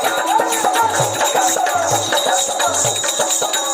「そろそろ」「そろそろ」「そろそろ」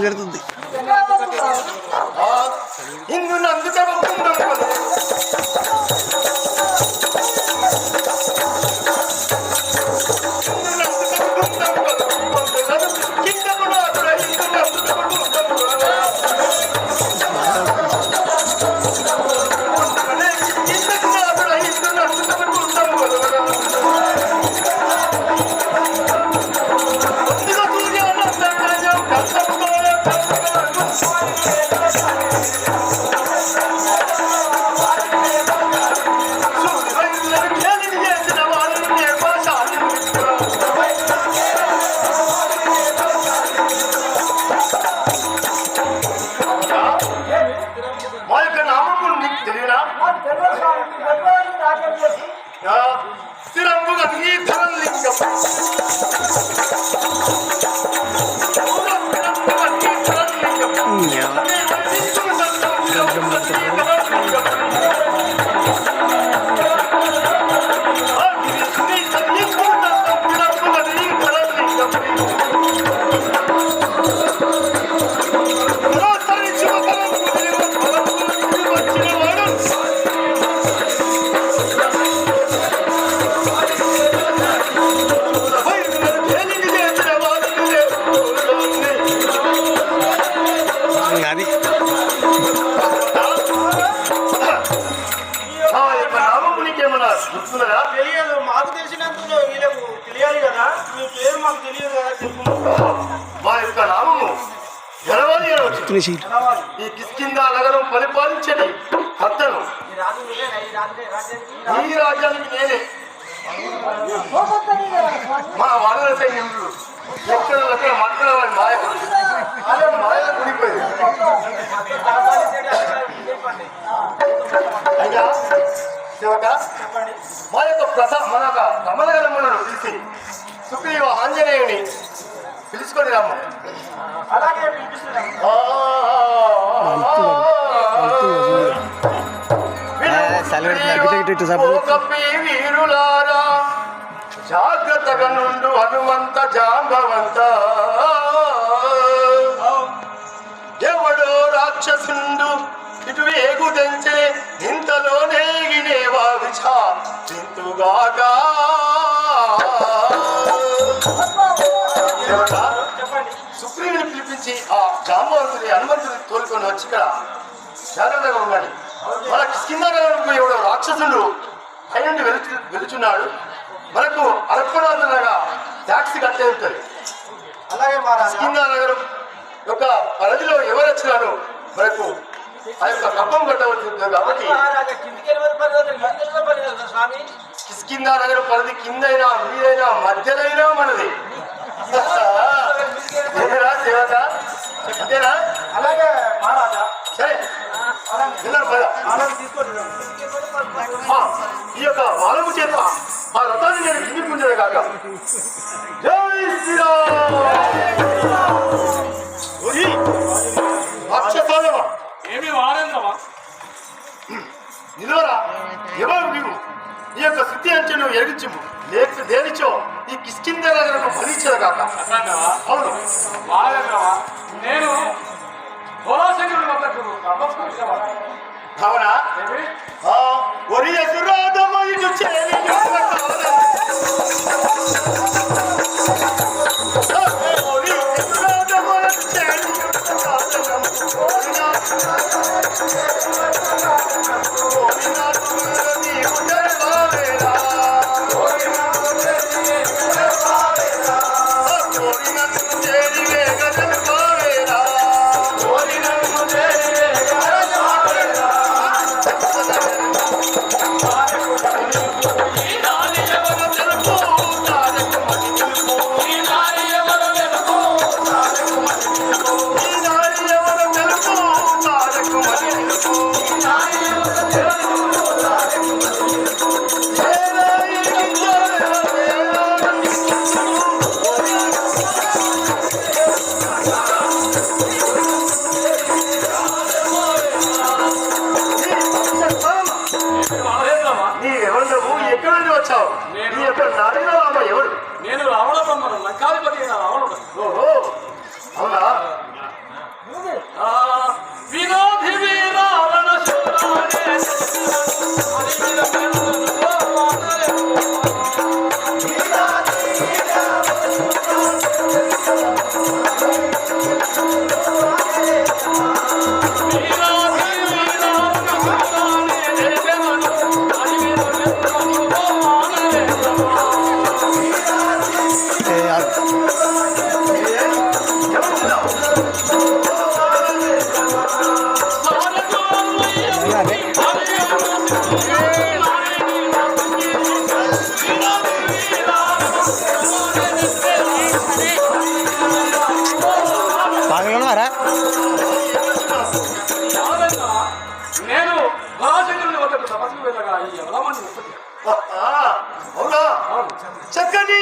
శైలి పెడుతుంది ఇందు నందుకే Nani? గుర్తున్నదా తెలియదు మాకు తెలిసినందుకు వీళ్ళకు తెలియాలి కదా? మీ పేరు మాకు తెలియదు కదా చెప్పు. మా యొక్క నామము జనవరి అనవచ్చు. ఈ కిష్కింద నగరం పరిపాలించని కర్తను. ఈ రాజ్యానికి నేనే. మా వానర సైన్యంలో ఎక్కడ వాడి మాయ. మాయ కుడిపోయింది సేవక మా యొక్క ప్రసా మన యొక్క కమలగలములను పిలిచి సుగ్రీవ ఆంజనేయుని పిలుచుకొని రమ్మ అలాగే వీరులారా జాగ్రత్తగా నుండు హనుమంత జాంబవంత. ఎవడో రాక్షసుండు ఇటు వేగు తెంచే ఇంతలోనే దేవతా, చెప్పండి. సుగ్రీవుని పిలిపించి ఆ జాంబవంతుని హనుమంతుని తోలుకొని వచ్చి ఇక్కడ జాగ్రత్తగా ఉండండి. మన కిందకు ఎవడో రాక్షసుడు పైనుండి వెలుచు వెలుచున్నాడు. మనకు అర్పణాలుగా ట్యాక్సీ కట్టే ఉంటుంది. అలాగే మహారాజా. కింద నగరం యొక్క పరిధిలో ఎవరు వచ్చినారో మనకు ఆ యొక్క కప్పం కట్టవలసి ఉంటుంది కాబట్టి కింద దగ్గర పరిధి కింద అయినా మీదైనా మధ్యలైనా మనది. దేవత? అంతేనా అలాగే మహారాజా. సరే. ఈ యొక్క వాలము చేత ఆ రథాన్ని నేను గిరిపుంజే కాక. జై శ్రీరామ్! అక్షసాధవా ఏమి వాడందవా నిలవరా? ఎవరు నీవు? ఈ యొక్క స్థితి అంటే నువ్వు ఎరిగించు లేక దేనిచో ఈ దగ్గర నువ్వు ఫలించదు కాక అవును. నేను అవునా ఒరి ఎదురాదమైన చేరి బాగానే నేను రాజగిరి వద్దకు తపస్సు వెళ్ళగా ఈ యమలామణి అవునా? చక్కని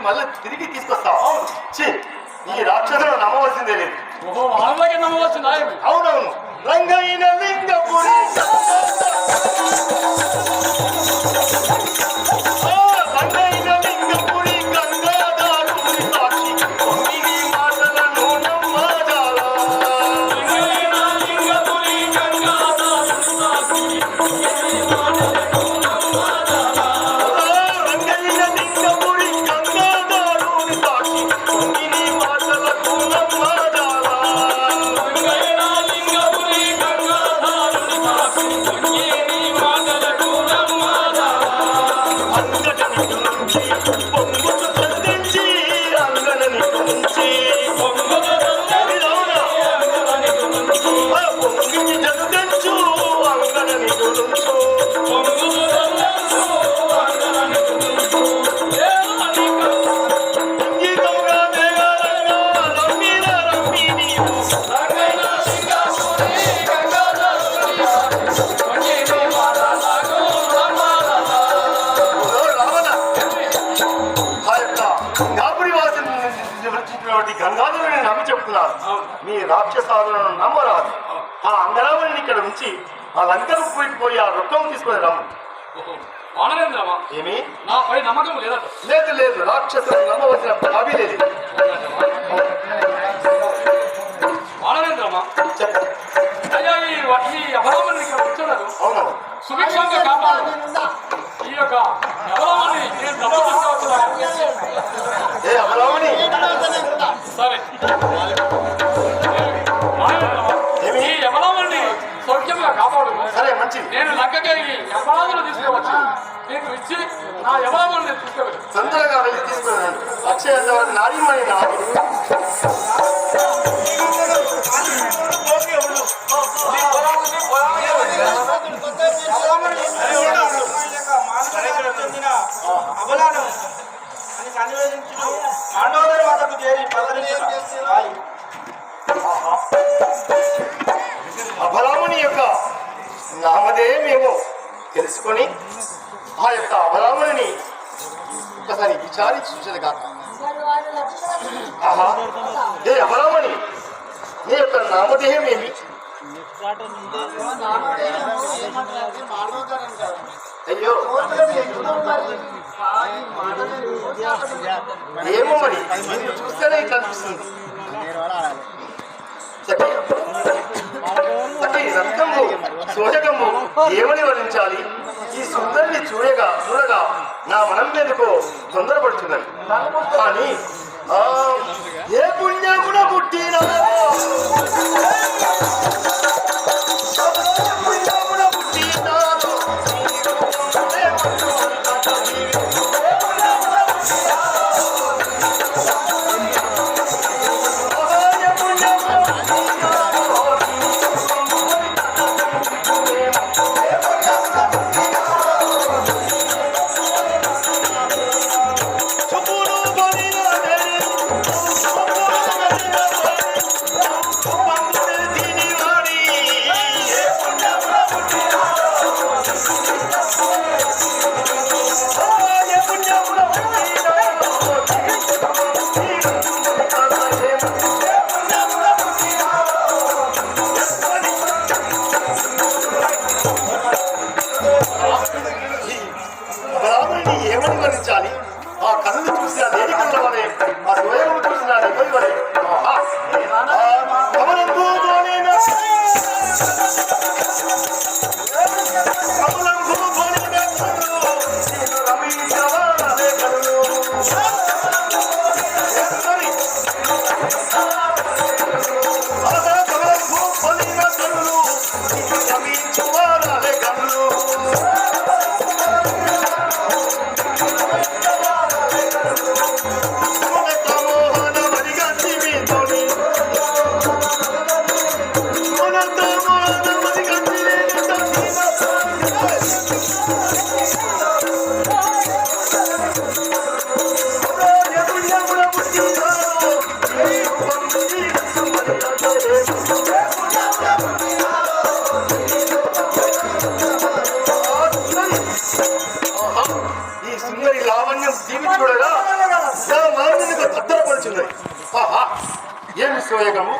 மல்ல திருப்பி వచ్చినటువంటి గంగాధరుని నమ్మి చెప్తున్నాను అవును. మీ రాక్షసాలను నమ్మరాదు. ఆ అంగరావుని ఇక్కడ ఉంచి ఆ లంకకు పోయి పోయి ఆ రొక్కం తీసుకొని రమ్ము. ఏమి? నాపై నమ్మకం లేదట లేదు లేదు. రాక్షసులను నమ్మవలసిన పని లేదు. వానరేంద్రమా చెప్పు అయ్యా ఈ అభరామని ఇక్కడ అవును. సుభిక్షంగా కాపాడు. ఈ యొక్క తొందరగా వెళ్ళి తీసుకుని రండి అక్షయ నారీమణి నాకు ఓకే ఉండు అని సన్నివేశించు చేరి అబలాముని యొక్క నామధేయమేమో తెలుసుకొని ఆ యొక్క అబలాముని ఒకసారి విచారించి చూసేది కాక ఆహా ఏ అబలామణి నీ యొక్క నామధేయం ఏమి అయ్యో ఏమో మరి నిన్ను చూస్తేనే ఇట్లా అనిపిస్తుంది సఖీ రక్తము సోజకము ఏమని వర్ణించాలి ఈ సుందరిని చూడగా చూడగా నా మనం మీదకు తొందరపడుతున్నది కానీ ఏ పుణ్యమున పుట్టినా ఎక్కడి? ఆహా, ఏమి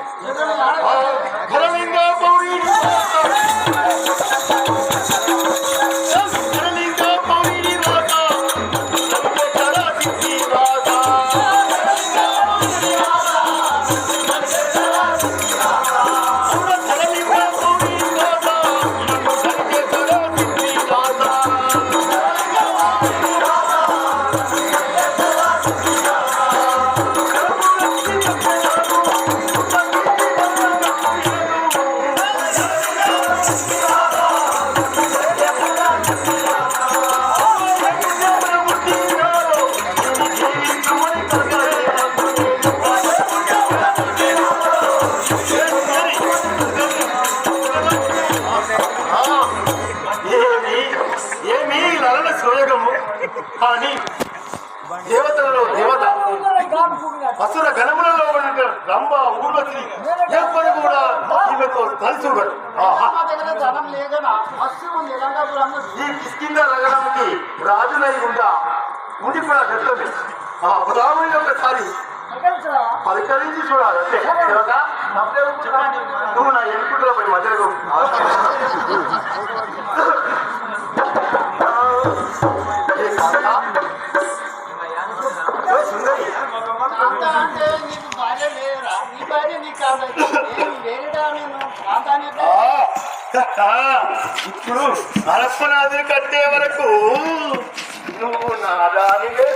కానీ దేవతలలో దేవత అసుర గణములలో రంభ ఊర్వశి ఎవ్వరు కూడా ఈమెతో కలిసి ఉండరు ఈ కిష్కింద నగరానికి రాజునై ఉండా ఉండి కూడా గట్టది ఆ ఉదాహరణ ఒకసారి పలకరించి చూడాలంటే నువ్వు నా ఎన్నికల్లో పోయి మధ్యలో. పద్మనాథుని కట్టే వరకు నువ్వు నా దానివే